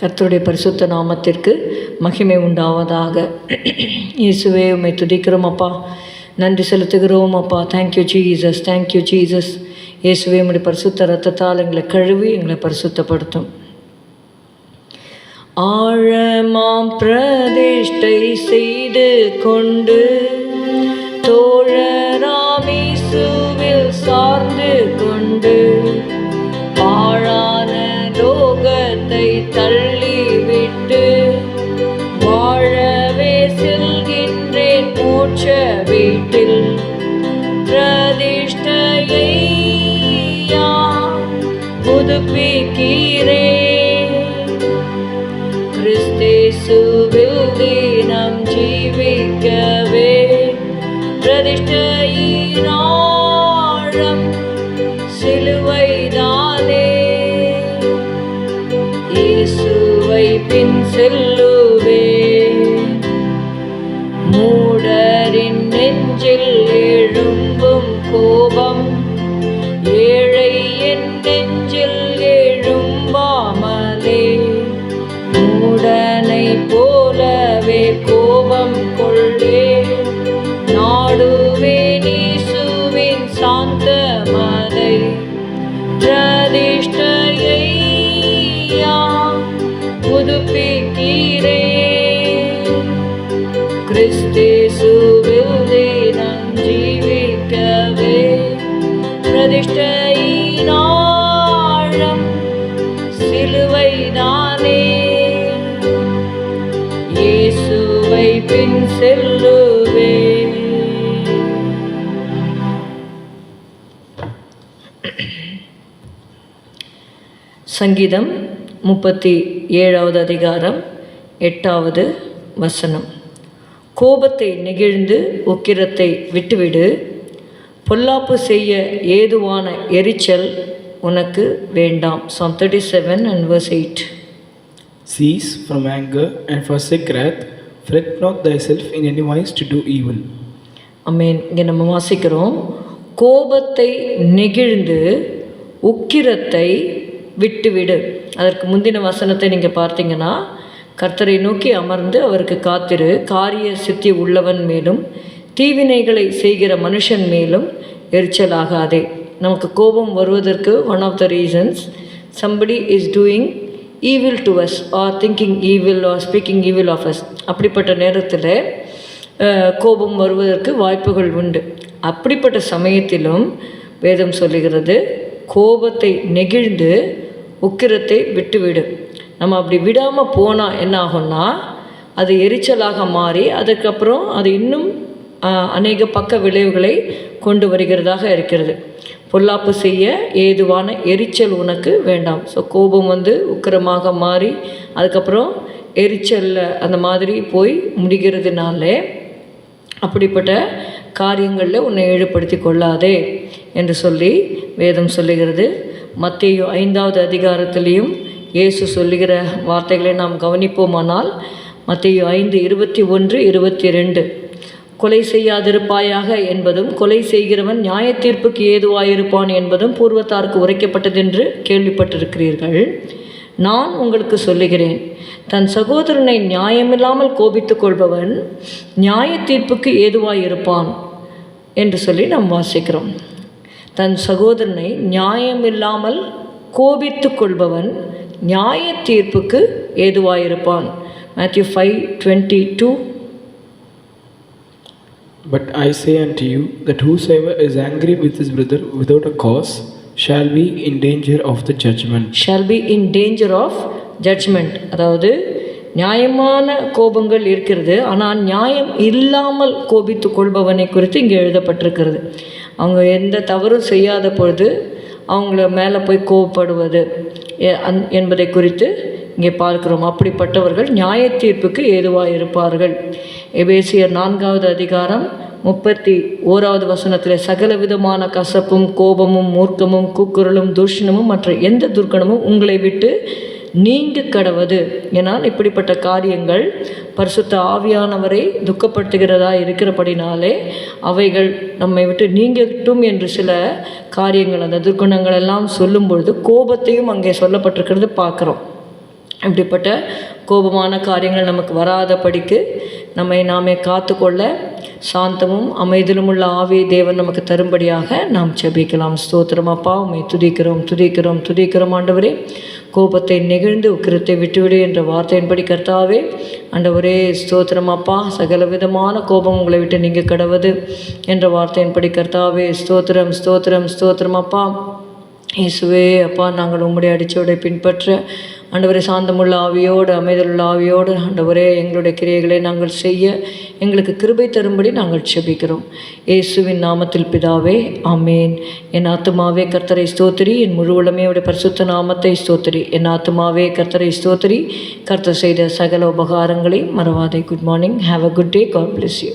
கர்த்தருடைய பரிசுத்த நாமத்திற்கு மகிமை உண்டாவதாக. இயேசுவே உண்மை துதிக்கிறோம் அப்பா. நன்றி செலுத்துகிறோம் அப்பா. தேங்க்யூ ஜீசஸ் தேங்க்யூ ஜீசஸ் இயேசுவே உடைய பரிசுத்த ரத்தத்தால் எங்களை கழுவி எங்களை பரிசுத்தப்படுத்தும். ஆழமாம் பிரதிஷ்டை செய்து கொண்டு செல்கின்றேன் வீட்டில் பிரதிஷ்டையை? புதுப்பிக்கிறே. கிறிஸ்தேசுவில் தினம் ஜீவிக்கவே பிரதிஷ்டையினாழம் சிலுவை நெஞ்சில் பின் செல்லுவே சங்கீதம் முப்பத்தி ஏழாவது அதிகாரம் எட்டாவது வசனம். கோபத்தை நெகிழ்ந்து உக்கிரத்தை விட்டுவிடு. பொல்லாப்பு செய்ய ஏதுவான எரிச்சல் உனக்கு வேண்டாம். Psalm thirty seven and verse eight cease from anger and and சிக்ரத் fret not thyself in any wise to do evil amen இங்கே நம்ம வாசிக்கிறோம். கோபத்தை நெகிழ்ந்து உக்கிரத்தை விட்டுவிடு. அதற்கு முந்தின வசனத்தை நீங்கள் பார்த்தீங்கன்னா கர்த்தரை நோக்கி அமர்ந்து அவருக்கு காத்திரு. காரிய சித்தி உள்ளவன் மேலும் தீவினைகளை செய்கிற மனுஷன் மேலும் எரிச்சலாகாதே. நமக்கு கோபம் வருவதற்கு one of the reasons somebody is doing evil to us or thinking evil or speaking evil of us அப்படிப்பட்ட நேரத்தில் கோபம் வருவதற்கு வாய்ப்புகள் உண்டு. அப்படிப்பட்ட சமயத்திலும் வேதம் சொல்லுகிறது கோபத்தை நெகிழ்ந்து உக்கிரத்தை விட்டுவிடு. நம்ம அப்படி விடாமல் போனால் என்ன ஆகும்னா அது எரிச்சலாக மாறி அதுக்கப்புறம் அது இன்னும் அநேக பக்க விளைவுகளை கொண்டு வருகிறதாக இருக்கிறது. பொல்லாப்பு செய்ய ஏதுவான எரிச்சல் உனக்கு வேண்டாம். ஸோ கோபம் வந்து உக்கிரமாக மாறி அதுக்கப்புறம் எரிச்சலில் அந்த மாதிரி போய் முடிகிறதுனாலே அப்படிப்பட்ட காரியங்களில் உன்னை ஈடுபடுத்தி கொள்ளாதே என்று சொல்லி வேதம் சொல்லுகிறது. மத்திய ஐந்தாவது அதிகாரத்திலையும் இயேசு சொல்லுகிற வார்த்தைகளை நாம் கவனிப்போமானால் மத்திய ஐந்து இருபத்தி ஒன்று இருபத்தி ரெண்டு. கொலை செய்யாதிருப்பாயாக என்பதும் கொலை செய்கிறவன் நியாய தீர்ப்புக்கு ஏதுவாயிருப்பான் என்பதும் பூர்வத்தாருக்கு உரைக்கப்பட்டதென்று கேள்விப்பட்டிருக்கிறீர்கள். நான் உங்களுக்கு சொல்லுகிறேன் தன் சகோதரனை நியாயமில்லாமல் கோபித்துக் கொள்பவன் நியாய தீர்ப்புக்கு ஏதுவாயிருப்பான் என்று சொல்லி நாம் வாசிக்கிறோம். தன் சகோதரனை நியாயமில்லாமல் கோபித்து கொள்பவன் நியாய தீர்ப்புக்கு ஏதுவாயிருப்பான். Matthew five twenty two But I say unto you that whosoever is angry with his brother without a cause shall be in danger of the judgment. Shall be in danger of judgment அதாவது நியாயமான கோபங்கள் இருக்கிறது. ஆனால் நியாயம் இல்லாமல் கோபித்து கொள்பவனை குறித்து இங்கே எழுதப்பட்டிருக்கிறது. அவங்க எந்த தவறும் செய்யாத பொழுது அவங்கள மேலே போய் கோபப்படுவது எ- அந்- என்பதை குறித்து இங்கே பார்க்கிறோம். அப்படிப்பட்டவர்கள் நியாய தீர்ப்புக்கு ஏதுவாக இருப்பார்கள் எபேசியர் நான்காவது அதிகாரம் முப்பத்தி ஓராவது வசனத்தில் சகல விதமான கசப்பும் கோபமும் மூர்க்கமும் கூக்குரலும் தூஷணமும் மற்ற எந்த துர்க்கணமும் உங்களை விட்டு நீங்க கடவது. ஏனால் இப்படிப்பட்ட காரியங்கள் பரிசுத்த ஆவியானவரை துக்கப்படுத்துகிறதா இருக்கிறபடினாலே அவைகள் நம்மை விட்டு நீங்கட்டும் என்று சில காரியங்கள் அந்த துர்க்குணங்கள் எல்லாம் சொல்லும் பொழுது கோபத்தையும் அங்கே சொல்லப்பட்டிருக்கிறது பார்க்குறோம். இப்படிப்பட்ட கோபமான காரியங்கள் நமக்கு வராதபடிக்கு நம்மை நாமே காத்துக்கொள்ள சாந்தமும் அமைதியிலும் உள்ள ஆவியை தேவன் நமக்கு தரும்படியாக நாம் செபிக்கலாம் ஸ்தோத்திரம் அப்பா உம்மை துதிக்கிறோம் துதிக்கிறோம் துதிக்கிறோம். ஆண்டவரே கோபத்தை நெகிழ்ந்து உக்கிரத்தை விட்டுவிடு என்ற வார்த்தையின்படி கர்த்தாவே ஆண்டவரே ஸ்தோத்திரம் அப்பா. சகல விதமான கோபம் உங்களை விட்டு நீங்கள் கடவுது என்ற வார்த்தையின்படி கர்த்தாவே ஸ்தோத்திரம் ஸ்தோத்திரம் ஸ்தோத்திரம் அப்பா. இயேசுவே அப்பா நாங்கள் உம்முடைய அடிச்சோடை பின்பற்ற ஆண்டவரே சாந்தமுள்ள ஆவியோடு அமைதலுள்ள ஆவியோடு ஆண்டவரே எங்களுடைய கிரியைகளை நாங்கள் செய்ய எங்களுக்கு கிருபை தரும்படி நாங்கள் செபிக்கிறோம் இயேசுவின் நாமத்தில் பிதாவே ஆமேன். என் ஆத்துமாவே கர்த்தரை ஸ்தோத்திரி. என் முழு உளமையோட பரிசுத்த நாமத்தை ஸ்தோத்திரி. என் ஆத்துமாவே கர்த்தரை ஸ்தோத்திரி. கர்த்தர் செய்த சகல உபகாரங்களை மறவாதே. Good morning have a good day God bless you